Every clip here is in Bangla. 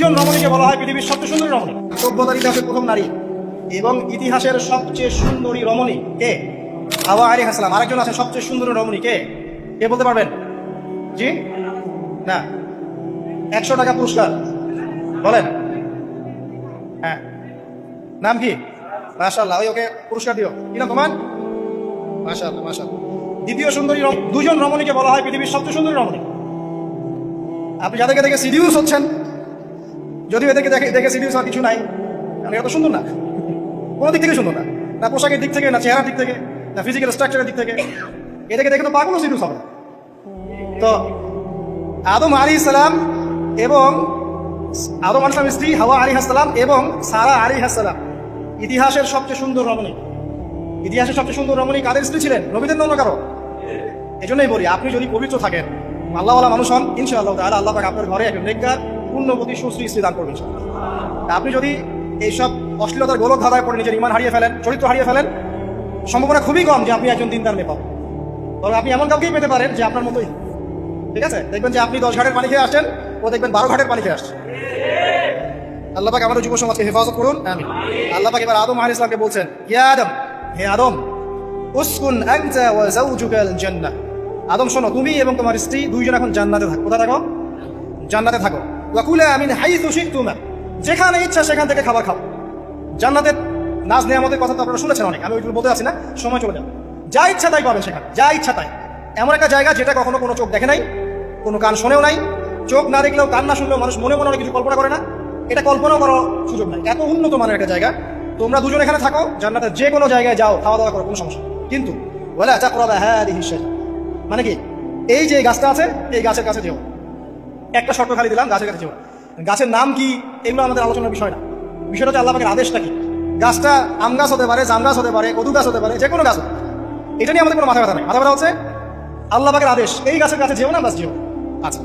দুজন রমণীকে বলা হয় পৃথিবীর সবচেয়ে সুন্দরী রমণী। সভ্যতার ইতিহাসের প্রথম নারী এবং ইতিহাসের সবচেয়ে সুন্দরী রমণী কে? হাওয়া আলী হাসলাম আরেকজন আছে সবচেয়ে সুন্দরী রমণী কে? কে বলতে পারবেন? জি? না। একশো টাকা পুরস্কার। বলেন। হ্যাঁ। নাম কি? মাশাল্লাহ ওই ওকে পুরস্কার দিও। কি নাম তোমার? মাশাল্লাহ মাশাল্লাহ দ্বিতীয় সুন্দরী দুজন রমণীকে বলা হয় পৃথিবীর সবচেয়ে সুন্দরী রমণী। আপনি যাদেরকে দেখে সিডিউস হচ্ছেন যদিও এদেরকে দেখে দেখে সিডিউস হওয়ার কিছু নাই। কারণ এরা সুন্দর না। কোনো দিক থেকে সুন্দর না। না পোশাকের দিক থেকে, না চেহারার দিক থেকে, না ফিজিক্যাল স্ট্রাকচারের দিক থেকে। এদেরকে দেখে তো পাগলও সিডিউস হবে তো আদম আলী ইসলাম এবং আদম আলী স্ত্রী হাওয়া আলী হাসলাম এবং সারা আলী হাসলাম ইতিহাসের সবচেয়ে সুন্দর রমণী। ইতিহাসের সবচেয়ে সুন্দর রমণী কাদের স্ত্রী ছিলেন? নবীদের অন্য কারও? এই জন্যই বলি, আপনি যদি পবিত্র থাকেন, আল্লাহওয়ালা মানুষ হন, ইনশাআল্লাহ তাহলে আল্লাহ আপনার ঘরে একজন নেককার পূর্ণবতী সুশ্রী দান করবেন আপনি যদি এইসব অশ্লীলতার গোলক ধাঁধায় পড়ে নিজের ইমান হারিয়ে ফেলেন, চরিত্র হারিয়ে ফেলেন, সম্ভাবনা খুবই কম যে আপনি একজন দিনদার মেয়ে পাবেন তবে আপনি এমন কাউকেই পেতে পারেন যে আপনার মতোই। ঠিক আছে? দেখবেন যে আপনি দশ ঘাটের পানি খেয়ে আসছেন, ও দেখবেন বারো ঘাটের পানি খেয়ে আসছে। আল্লাহ পাক আমাদের যুব সমাজকে হেফাজত করুন আমি আল্লাহ এবার আদম আলাইহিস ইসলামকে বলছেন ইয়া আদম, হে আদম, উসকুন আনতা আদম শোনো, তুমি এবং তোমার স্ত্রী দুইজন এখন জান্নাতে থাকো কোথায় থাকো? জান্নাতে থাকো। ওয়া কুলা মিন হাইথু শিকতুমা যেখানে ইচ্ছা সেখান থেকে খাবার খাও। জান্নাতের নাজ নেয়ামতের কথা তো আপনারা শুনেছেন অনেক, আমি ওইগুলো বলতে আছি না, সময় চলে যাবে। যা ইচ্ছা তাই পাবেন সেখানে, যা ইচ্ছা তাই। এমন একটা জায়গা যেটা কখনো কোনো চোখ দেখে নাই, কোনো কান শোনেও নাই, চোখ না দেখলেও কান না শুনলেও মানুষ মনে মনে কিছু কল্পনা করে না, এটা কল্পনাও করার সুযোগ নাই। এত উন্নত মানের একটা জায়গা, তোমরা দুজন এখানে থাকো, জান্নাতের যে কোনো জায়গায় যাও খাওয়া দাওয়া করো, কোনো সমস্যা কিন্তু বলে আচ্ছা করা হ্যাঁ মানে কি? এই যে গাছটা আছে, এই গাছের কাছে যেও। একটা শর্ত খালি দিলাম, গাছের কাছে গাছের নাম কি, এগুলো আমাদের আলোচনার বিষয় না। বিষয়টা হচ্ছে আল্লাহ পাকের আদেশটা কি? গাছটা আম গাছ হতে পারে, জাম গাছ হতে পারে, কদু গাছ হতে পারে, যে কোনো গাছ হতে পারে। এটা নিয়ে আমাদের কোনো মাথা ব্যথা নেই। মাথা ব্যথা হচ্ছে আল্লাহ পাকের আদেশ, এই গাছের কাছে যেও না বাস যেও আচ্ছা।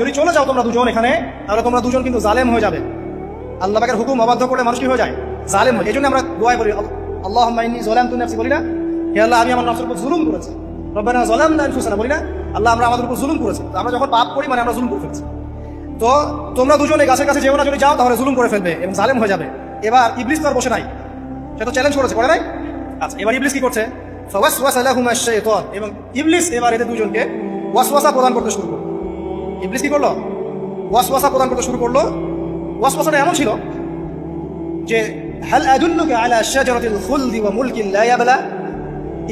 যদি চলে যাও তোমরা দুজন এখানে, তাহলে তোমরা দুজন কিন্তু জালেম হয়ে যাবে। আল্লাহ পাকের হুকুম অবাধ্য করলে মানুষ কি হয়ে যায়, জালেম হয়। এই জন্য আমরা দোয়াই বলি, আল্লাহ জলাম তু নাফসি, বলি না, হে আল্লাহ, আমি আমার নফসের উপর জুলুম করেছি। রব্বানা জলাম না বলি না আল্লাহ আমরা আমাদের উপর জুলুম করেছি। আমরা যখন পাপ করি মানে আমরা জুলুম করে ফেলছি। তো তোমরা দুজনে গাছের কাছে যেও না, যদি যাও, তাহলে জুলুম করে ফেলবে এবং জালেম হয়ে যাবে। এবার ইবলিস তো আর বসে নাই। সে তো চ্যালেঞ্জ করেছে, করে নাই? আচ্ছা এবার ইবলিস কি করছে? এবং ইবলিস এবার এদের দুজনকে ওয়াসওয়াসা প্রদান করতে শুরু করল। ইবলিস কি করল? ওয়াসওয়াসা প্রদান করতে শুরু করল। ওয়াসওয়াসাটা এমন ছিল যে, হাল আদুল্লুকা আলা শাজারাতিল খুলদি ওয়া মুলকিন লা ইয়াবলা।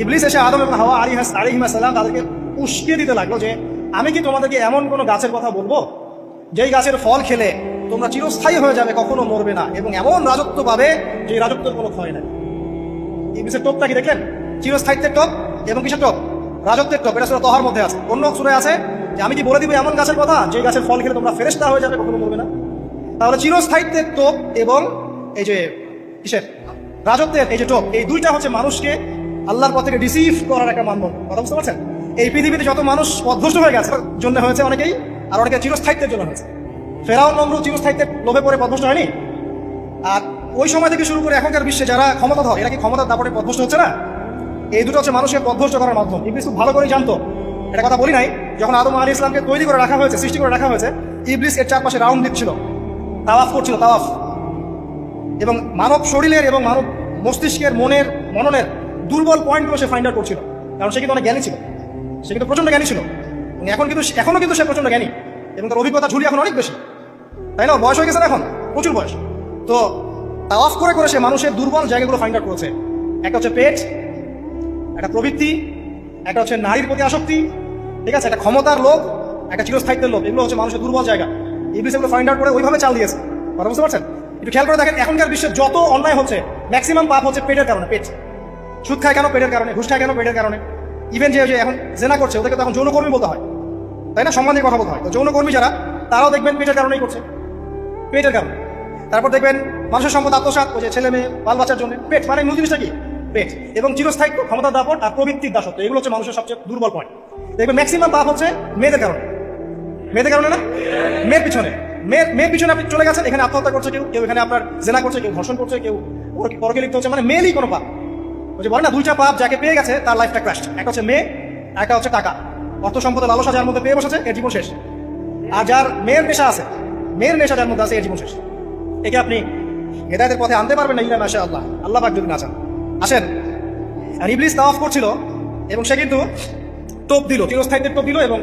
ইবলিস এসে আদম এবং হাওয়া আলাইহিস সালাম তাদেরকে উস্কিয়ে দিতে লাগল যে, আমি কি তোমাদেরকে এমন কোনো গাছের কথা বলব? যেই গাছের ফল খেলে তোমরা চিরস্থায়ী হয়ে যাবে, কখনো মরবে না, এবং এমন রাজত্ব পাবে যে রাজত্বের কোনো ক্ষয় নাই। ইবলিসের টোপটা কি দেখলেন? চিরস্থায়িত্বের টোপ এবং কিসের টোপ? রাজত্বের টোপ, এটা সুরা তহার মধ্যে আছে। অন্য সুরে আছে যে, আমি কি বলে দিব এমন গাছের কথা? যে গাছের ফল খেলে তোমরা ফেরেস্তা হয়ে যাবে, কখনো মরবে না। তাহলে চিরস্থায়িত্বের টোপ এবং এই যে, কিসের? রাজত্বের এই যে টোপ, এই দুইটা হচ্ছে মানুষকে আল্লাহর পথ থেকে রিসিভ করার একটা মানদণ্ড কথা বুঝতে পারছেন? এই পৃথিবীতে যত মানুষ পথভ্রষ্ট হয়ে গেছে জন্য হয়েছে অনেকেই, আর অনেকে চিরস্থায়িত্বের জন্য হয়েছে। ফেরাও নমরুদ চিরস্থায়িত্বের লোভে পড়ে পথভ্রষ্ট হয়নি? আর ওই সময় থেকে শুরু করে এখনকার বিশ্বে যারা ক্ষমতা ক্ষমতাধর, এরা কি ক্ষমতার দাপটে পথভ্রষ্ট হচ্ছে না? এই দুটো হচ্ছে মানুষের পথভ্রষ্ট করার মাধ্যম। ইবলিস খুব ভালো করেই জানতো। এটা কথা বলি নাই, যখন আদম আলী ইসলামকে তৈরি করে রাখা হয়েছে, সৃষ্টি করে রাখা হয়েছে, ইবলিস এর চারপাশে রাউন্ড দিচ্ছিল। তাওয়াফ করছিল, তাওয়াফ। এবং মানব শরীরের এবং মানব মস্তিষ্কের মনের, মননের দুর্বল পয়েন্টগুলো সে ফাইন্ড আউট করছিল। কারণ সে কিন্তু অনেক জ্ঞানী ছিল। সে কিন্তু প্রচণ্ড জ্ঞানী ছিল। এখন কিন্তু এখনও কিন্তু সে প্রচণ্ড জ্ঞানী। এবং তার অভিজ্ঞতা ঝুলি এখন অনেক বেশি। তাই না? বয়স হয়ে গেছে এখন? প্রচুর বয়স। তো তা অফ করে করে সে মানুষের দুর্বল জায়গাগুলো ফাইন্ড আউট করেছে। একটা হচ্ছে পেট, একটা প্রবৃত্তি, একটা হচ্ছে নারীর প্রতি আসক্তি, ঠিক আছে? একটা ক্ষমতার লোভ, একটা চিরস্থায়িত্বের লোভ। এগুলো হচ্ছে মানুষের দুর্বল জায়গা। ইবলিস এগুলো ফাইন্ড আউট করে ওইভাবে চাল দিয়েছে। কথা বুঝতে পারছেন? একটু খেয়াল করে দেখেন, এখনকার বিশ্বে যত অন্যায় হচ্ছে ম্যাক্সিমাম পাপ হচ্ছে পেটের কারণে, পেট। সুদ খায় কেন? পেটের কারণে, ঘুষ খায় কেন? পেটের কারণে। ইভেন যে এখন জেনা করছে, ওদেরকে তখন যৌনকর্মী বলতে হয়। তাই না? সম্মান দিয়ে কথা বলতে হয়। তো যৌনকর্মী যারা, তারাও দেখবেন পেটের কারণেই করছে। পেটের কারণে। তারপর দেখবেন মানুষের সম্পদ, আত্মসাৎ, ওই যে ছেলে মেয়ে, বাল বাচ্চার জন্য। পেট মানে মূল জিনিসটা কি? পেট। এবং চিরস্থায়িত্ব ক্ষমতা দাপট আর প্রবৃত্তির দাসত্ব। এগুলো হচ্ছে মানুষের সবচেয়ে দুর্বল পয়েন্ট দেখবেন ম্যাক্সিমাম পাপ হচ্ছে মেয়েদের কারণে। মেয়েদের কারণে না? মেয়ের পিছনে। মেয়ের মেয়ের পিছনে আপনি চলে গেছেন, এখানে আত্মহত্যা করছে কেউ কেউ এখানে আপনার জেনা করছে, কেউ ধর্ষণ করছে, কেউ পরকে লিপ্ত হচ্ছে। মানে মেয়েরই কোনো পাপ। ওই যে বলে না দুইটা পাপ যাকে পেয়ে গেছে, তার লাইফটা ক্র্যাশ একটা হচ্ছে মেয়ে, একটা হচ্ছে টাকা। অর্থ সম্পদের লালসা যার মধ্যে পেয়ে বসেছে, এর জীবন শেষ। আর যার মেয়ের নেশা আছে, মেয়ের নেশা যার মধ্যে আছে, এর জীবন শেষ। একে আপনি হেদায়তের পথে আনতে পারবেন না ইলা মাসা আল্লাহ আল্লাহ পাক যদি না চান। আসেন। আর ইবলিস তাওয়াফ করছিল, এবং সে কিন্তু টোপ দিল, চিরস্থায়িত্বের টোপ দিল এবং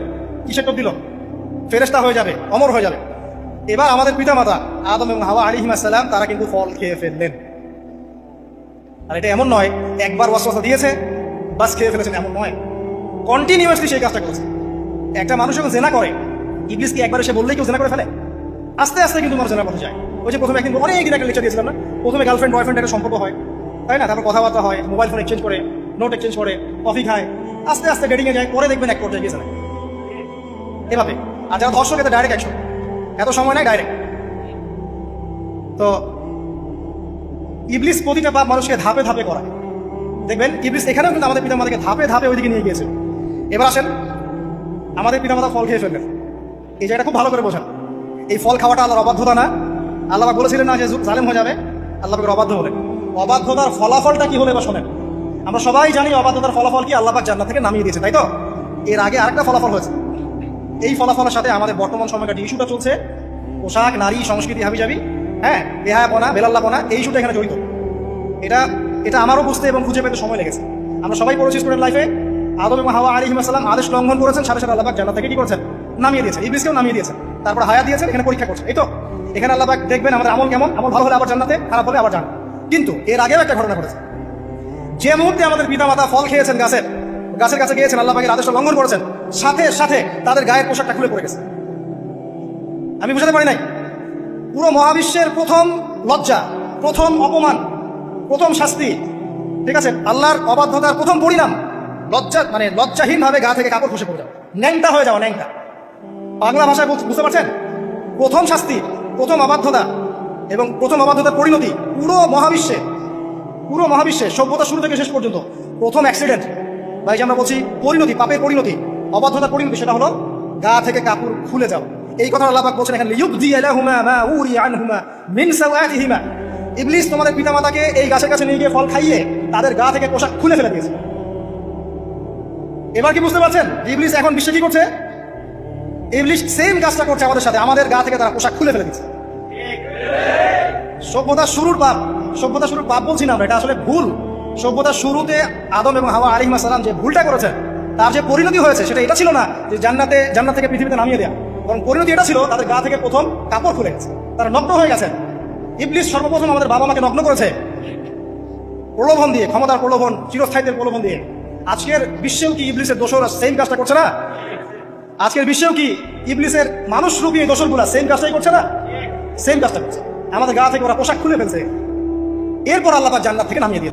কিসের টোপ দিল? ফেরেস্তা হয়ে যাবে, অমর হয়ে যাবে। এবার আমাদের পিতামাতা, আদম এবং হাওয়া আলী সালাম তারা কিন্তু ফল খেয়ে ফেললেন। আর এটা এমন নয়, একবার ওয়াসওয়াসা দিয়েছে, বাস খেয়ে ফেলেছেন, এমন নয়। কন্টিনিউয়াসলি সেই কাজটা করেছে। একটা মানুষ যখন জেনা করে ইংলিশ কি একবার এসে বললেই কেউ জেনা করে ফেলে? আস্তে আস্তে কিন্তু মানুষ জেনার পথে যায়। ওই যে প্রথমে একদিন অনেক দিন একটা লেকচার দিয়েছিলাম না? প্রথমে গার্লফ্রেন্ড বয়ফ্রেন্ড একটা সম্পর্ক হয়। তাই না? তারপর কথাবার্তা হয় মোবাইল ফোন এক্সচেঞ্জ করে নোট এক্সচেঞ্জ করে কফি খায়। আস্তে আস্তে ডেটিংয়ে যায়, পরে দেখবেন এক পর্যায়ে গিয়েছে না এভাবে। আর যারা ধর্ষক এতে ডাইরেক্ট অ্যাকশন এত সময় নাই ডাইরেক্ট তো ইবলিস প্রতিটা পাপ মানুষকে ধাপে ধাপে করায়। দেখবেন, ইবলিস এখানেও কিন্তু আমাদের পিতামাতাকে ধাপে ধাপে ওইদিকে নিয়ে গিয়েছে। এবার আসেন, আমাদের পিতামাতা ফল খেয়ে ফেললেন। এই জায়গাটা খুব ভালো করে বোঝান। এই ফল খাওয়াটা আল্লাহর অবাধ্যতা না। আল্লাহ বলেছিলেন না যে জালেম হয়ে যাবে। আল্লাহ পাকের অবাধ্য হলেন। অবাধ্যতার ফলাফলটা কি হলে এবার শোনেন। আমরা সবাই জানি অবাধ্যতার ফলাফল কি আল্লাহ জান্নাত থেকে নামিয়ে দিয়েছে, তাই তো? এর আগে আরেকটা ফলাফল হয়েছে। এই ফলাফলের সাথে আমাদের বর্তমান সময়কার ইস্যুটা চলছে, পোশাক, নারী, সংস্কৃতি হাবি যাবি হ্যাঁ বেহায়াপনা বেলাল্লাপনা এই ইস্যুটা এখানে জড়িত। এটা এটা আমারও বুঝতে এবং খুঁজে পেতে সময় লেগেছে। আমরা সবাই পড়েছি স্টুডেন্ট লাইফে আদম এবং হাওয়া আলী হিমাসাল্লাম আদেশ লঙ্ঘন করেছেন, সাথে সাথে আল্লাহ জান্নাত থেকে কি করেছেন? নামিয়ে দিয়েছেন, ইবলিসকেও নামিয়ে দিয়েছেন। তারপর হায়া দিয়েছেন, এখানে পরীক্ষা করছে এই তো, এখানে আল্লাহ দেখবেন আমাদের আমল কেমন, আমল ভালো হলে আবার জান্নাতে, খারাপ হলে আবার জান। কিন্তু এর আগেও একটা ঘটনা ঘটেছে। যে মুহূর্তে আমাদের পিতা মাতা ফল খেয়েছেন গাছের গাছের কাছে গিয়েছেন আল্লাহ পাকের আদেশ লঙ্ঘন করেছেন, সাথে সাথে তাদের গায়ের পোশাকটা খুলে পড়ে গেছে। আমি বুঝাতে পারি নাই? পুরো মহাবিশ্বের প্রথম লজ্জা, প্রথম অপমান, প্রথম শাস্তি। ঠিক আছে? আল্লাহর অবাধ্যতার প্রথম পরিণাম। লজ্জা মানে লজ্জাহীন ভাবে গা থেকে কাপড় খসে পড়ে যাও। ন্যাংটা হয়ে যাও, ন্যাংটা। বাংলা ভাষায় বুঝতে পারছেন? প্রথম শাস্তি, প্রথম অবাধ্যতা এবং প্রথম অবাধ্যতার পরিণতি পুরো মহাবিশ্বে। পুরো মহাবিশ্বে সভ্যতা শুরু থেকে শেষ পর্যন্ত প্রথম অ্যাক্সিডেন্ট বা এই যে আমরা বলছি পরিণতি, পাপের পরিণতি, অবাধ্যতার পরিণতি, সেটা হলো গা থেকে কাপড় খুলে যাও এই কথা আল্লাহ বলছেন এখানে লিয়ুবদি আলাহুমা মা উরি আনহুমা মিন সাওয়াতিহিমা। ইবলিস তোমাদের পিতামাতাকে এই গাছের কাছে নিয়ে গিয়ে ফল খাইয়ে তাদের গা থেকে পোশাক খুলে ফেলে দিয়েছে। এবার কি বুঝতে পারছেন? ইবলিস এখন বিশ্বে কি করছে? ইবলিস সেম কাজটা করছে আমাদের সাথে, আমাদের গা থেকে তারা পোশাক খুলে ফেলে দিচ্ছে সভ্যতার শুরুর পাপ সভ্যতা শুরুর পাপ বলছি না এটা আসলে ভুল। সভ্যতার শুরুতে আদম এবং হাওয়া আলিমা সালাম যে ভুলটা করেছে, তার যে পরিণতি হয়েছে, সেটা এটা ছিল না যে জান্নাতে, জান্নাত থেকে পৃথিবীতে নামিয়ে দেওয়া বরং পরিণতি এটা ছিল, তাদের গা থেকে প্রথম কাপড় খুলে গেছে। তারা নগ্ন হয়ে গেছে। ইবলিস সর্বপ্রথম আমাদের বাবা মাকে নগ্ন করেছে। প্রলোভন দিয়ে, ক্ষমতার প্রলোভন, চিরস্থায়ীদের প্রলোভন দিয়ে। আজকের বিশ্বেও কি ইবলিসের দোষরা সেম কাজটা করছে না? আজকের বিশ্বেও কি ইবলিসের মানুষ রূপী এই দোষরগুলা সেম কাজটাই করছে না? সেম কাজটা করছে। আমাদের গা থেকে ওরা পোশাক খুলে ফেলছে। এরপর আল্লাহ জান্নাত থেকে নামিয়ে দিয়ে